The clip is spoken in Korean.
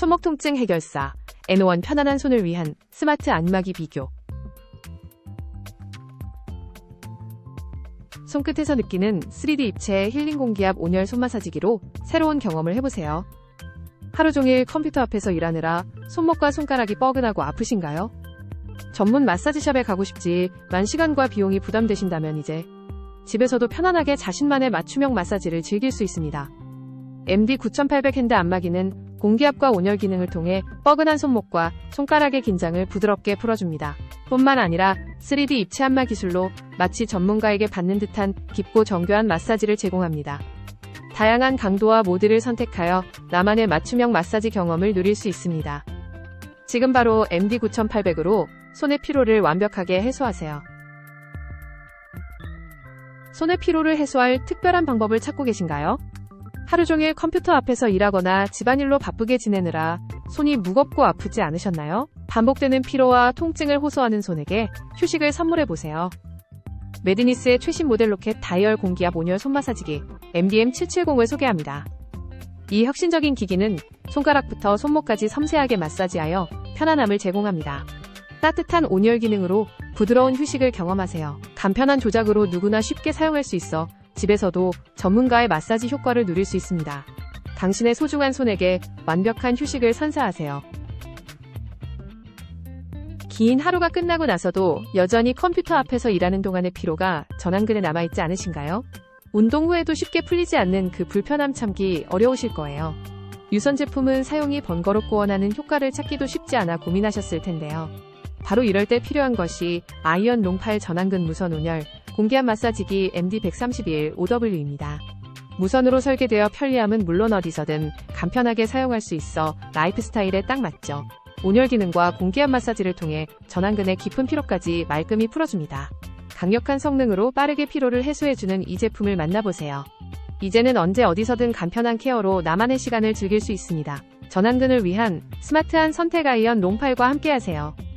손목 통증 해결사 N1 편안한 손을 위한 스마트 안마기 비교 손끝에서 느끼는 3D 입체 힐링 공기압 온열 손 마사지기로 새로운 경험을 해보세요. 하루 종일 컴퓨터 앞에서 일하느라 손목과 손가락이 뻐근하고 아프신가요? 전문 마사지샵에 가고 싶지만 시간과 비용이 부담되신다면 이제 집에서도 편안하게 자신만의 맞춤형 마사지를 즐길 수 있습니다. MD 9800 핸드 안마기는 공기압과 온열 기능을 통해 뻐근한 손목과 손가락의 긴장을 부드럽게 풀어줍니다. 뿐만 아니라 3D 입체 안마 기술로 마치 전문가에게 받는 듯한 깊고 정교한 마사지를 제공합니다. 다양한 강도와 모드를 선택하여 나만의 맞춤형 마사지 경험을 누릴 수 있습니다. 지금 바로 MD 9800으로 손의 피로를 완벽하게 해소하세요. 손의 피로를 해소할 특별한 방법을 찾고 계신가요? 하루 종일 컴퓨터 앞에서 일하거나 집안일로 바쁘게 지내느라 손이 무겁고 아프지 않으셨나요? 반복되는 피로와 통증을 호소하는 손에게 휴식을 선물해 보세요. 메드니스의 최신 모델 로켓 다이얼 공기압 온열 손 마사지기 MDM770을 소개합니다. 이 혁신적인 기기는 손가락부터 손목까지 섬세하게 마사지하여 편안함을 제공합니다. 따뜻한 온열 기능으로 부드러운 휴식을 경험하세요. 간편한 조작으로 누구나 쉽게 사용할 수 있어 집에서도 전문가의 마사지 효과를 누릴 수 있습니다. 당신의 소중한 손에게 완벽한 휴식을 선사하세요. 긴 하루가 끝나고 나서도 여전히 컴퓨터 앞에서 일하는 동안의 피로가 전완근에 남아있지 않으신가요? 운동 후에도 쉽게 풀리지 않는 그 불편함 참기 어려우실 거예요. 유선 제품은 사용이 번거롭고 원하는 효과를 찾기도 쉽지 않아 고민하셨을 텐데요. 바로 이럴 때 필요한 것이 아이언 롱팔 전완근 무선 온열 공기압 마사지기 MD131 5W입니다. 무선으로 설계되어 편리함은 물론 어디서든 간편하게 사용할 수 있어 라이프 스타일에 딱 맞죠. 온열 기능과 공기압 마사지를 통해 전완근의 깊은 피로까지 말끔히 풀어줍니다. 강력한 성능으로 빠르게 피로를 해소해주는 이 제품을 만나보세요. 이제는 언제 어디서든 간편한 케어로 나만의 시간을 즐길 수 있습니다. 전완근을 위한 스마트한 선택 아이언 롱팔과 함께하세요.